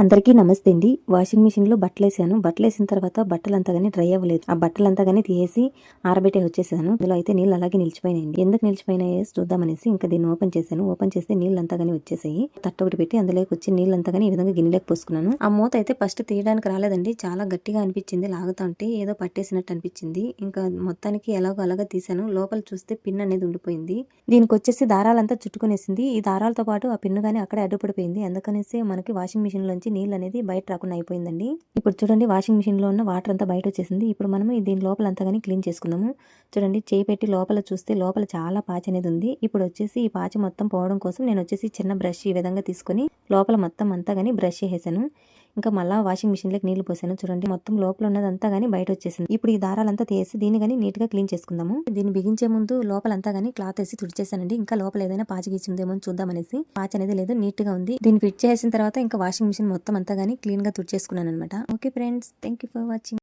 అందరికీ నమస్తే అండి. వాషింగ్ మిషన్లో బట్టలు వేసాను. బట్టలు వేసిన తర్వాత బట్టలు అంతా కానీ డ్రై అవ్వలేదు. ఆ బట్టలు అంతా కానీ తీసేసి ఆరబెట్టే వచ్చేసాను. ఇందులో అయితే నీళ్ళు అలాగే నిలిచిపోయినాయండి. ఎందుకు నిలిచిపోయినాయో చూద్దామనేసి ఇంకా దీన్ని ఓపెన్ చేశాను. ఓపెన్ చేస్తే నీళ్ళు అంతా కానీ వచ్చేసాయి. తట్ట ఒకటి పెట్టి అందులోకి వచ్చి నీళ్ళు అంతా కానీ ఈ విధంగా గిన్నెలోకి పోసుకున్నాను. ఆ మూత అయితే ఫస్ట్ తీయడానికి రాలేదండి. చాలా గట్టిగా అనిపించింది. లాగుతా ఉంటే ఏదో పట్టేసినట్టు అనిపించింది. ఇంకా మొత్తానికి ఎలాగో అలాగా తీసాను లోపల చూస్తే పిన్ అనేది ఉండిపోయింది. దీనికి వచ్చేసి దారాలంతా చుట్టుకునేసింది. ఈ దారాలతో పాటు ఆ పిన్ను కానీ అక్కడే అడ్డుపడిపోయింది. అందుకనేసి మనకి వాషింగ్ మిషన్ లోంచి నీళ్ళు అనేది బయట రాకుండా అయిపోయిందండి. ఇప్పుడు చూడండి వాషింగ్ మిషన్లో ఉన్న వాటర్ అంతా బయట వచ్చేసింది ఇప్పుడు మనం దీని లోపల అంతా కానీ క్లీన్ చేసుకుందాము. చూడండి చేయి పెట్టి లోపల చూస్తే లోపల చాలా పాచి అనేది ఉంది. ఇప్పుడు వచ్చేసి ఈ పాచి మొత్తం పోవడం కోసం నేను వచ్చేసి చిన్న బ్రష్ ఈ విధంగా తీసుకొని లోపల మొత్తం అంతా కానీ బ్రష్ చేసేసాను ఇంకా మళ్ళా వాషింగ్ మిషన్లోకి నీళ్ళు పోసాను. చూడండి మొత్తం లోపల ఉన్నదంతా కానీ బయట వచ్చేసింది ఇప్పుడు ఈ దారాలంతా తీసి దీన్ని కానీ నీట్గా క్లీన్ చేసుకుందాము. దీన్ని బిగించే ముందు లోపలంతా కానీ క్లాత్ వేసి తుడిచేసానండి. ఇంకా లోపల ఏదైనా పాచి గీచిందేమో అని చూద్దామనేసి పాచి అనేది లేదు నీట్గా ఉంది. దీన్ని ఫిట్ చేసిన తర్వాత ఇంకా వాషింగ్ మిషన్ మొత్తం అంతా కానీ క్లీన్గా తుడిచేసుకున్నాను అనమాట okay friends thank you for watching.